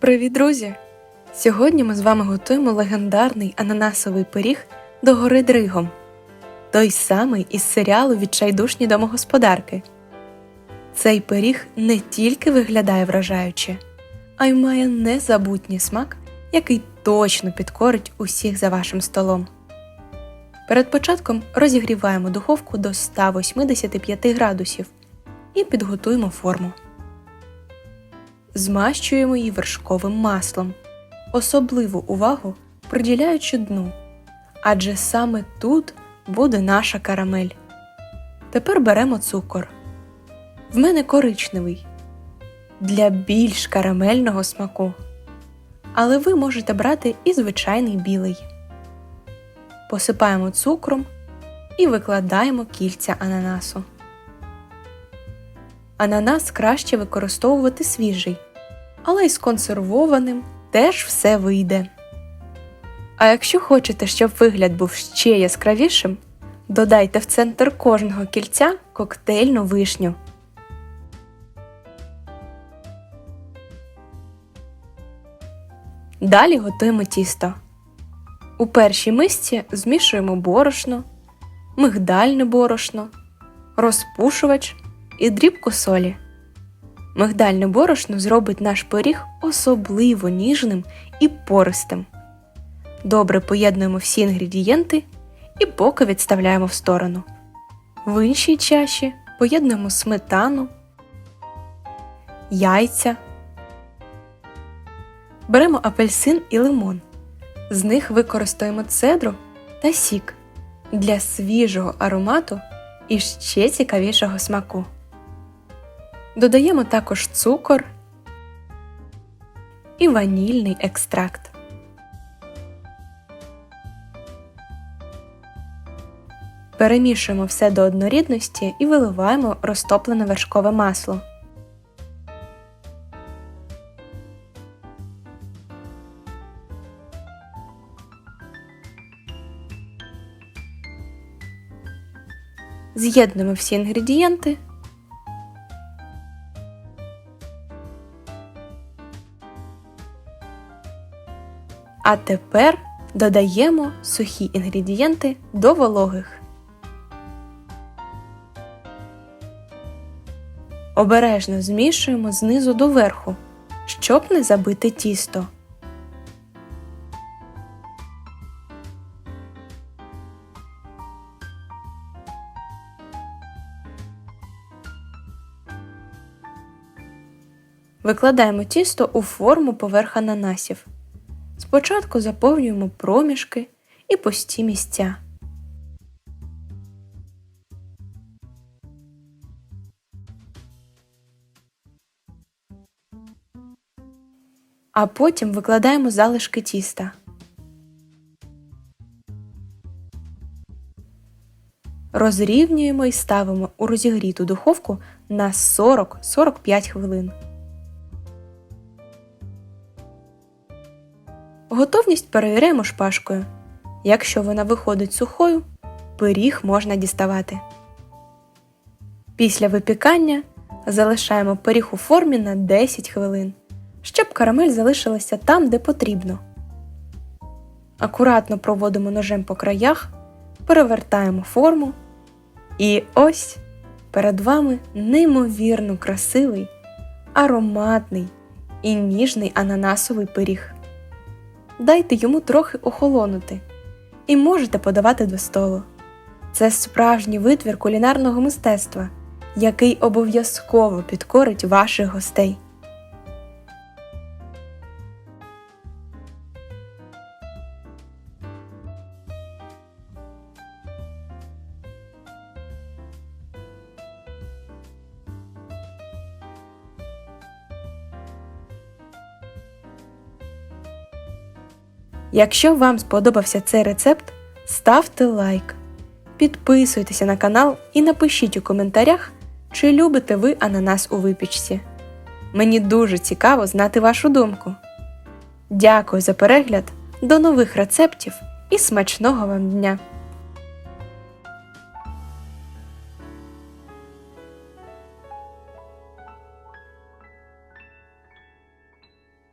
Привіт, друзі! Сьогодні ми з вами готуємо легендарний ананасовий пиріг до гори Дригом. Той самий із серіалу Відчайдушні домогосподарки. Цей пиріг не тільки виглядає вражаюче, а й має незабутній смак, який точно підкорить усіх за вашим столом. Перед початком розігріваємо духовку до 185 градусів і підготуємо форму. Змащуємо її вершковим маслом, особливу увагу приділяючи дну, адже саме тут буде наша карамель. Тепер беремо цукор. В мене коричневий для більш карамельного смаку. Але ви можете брати і звичайний білий. Посипаємо цукром і викладаємо кільця ананасу. Ананас краще використовувати свіжий, але й з консервованим теж все вийде. А якщо хочете, щоб вигляд був ще яскравішим, додайте в центр кожного кільця коктейльну вишню. Далі готуємо тісто. У першій мисці змішуємо борошно, мигдальне борошно, розпушувач і дрібку солі. Мигдальне борошно зробить наш пиріг особливо ніжним і пористим. Добре поєднуємо всі інгредієнти і поки відставляємо в сторону. В іншій чаші поєднуємо сметану, яйця. Беремо апельсин і лимон. З них використаємо цедру та сік для свіжого аромату і ще цікавішого смаку. Додаємо також цукор і ванільний екстракт. Перемішуємо все до однорідності і виливаємо розтоплене вершкове масло. З'єднуємо всі інгредієнти. А тепер додаємо сухі інгредієнти до вологих. Обережно змішуємо знизу до верху, щоб не забити тісто. Викладаємо тісто у форму поверх ананасів. Спочатку заповнюємо проміжки і пусті місця. А потім викладаємо залишки тіста. Розрівнюємо і ставимо у розігріту духовку на 40-45 хвилин. Готовність перевіряємо шпажкою. Якщо вона виходить сухою, пиріг можна діставати. Після випікання залишаємо пиріг у формі на 10 хвилин, щоб карамель залишилася там, де потрібно. Акуратно проводимо ножем по краях, перевертаємо форму. І ось перед вами неймовірно красивий, ароматний і ніжний ананасовий пиріг дайте йому трохи охолонути і можете подавати до столу. Це справжній витвір кулінарного мистецтва, який обов'язково підкорить ваших гостей. Якщо вам сподобався цей рецепт, ставте лайк, підписуйтеся на канал і напишіть у коментарях, чи любите ви ананас у випічці. Мені дуже цікаво знати вашу думку. Дякую за перегляд, до нових рецептів і смачного вам дня!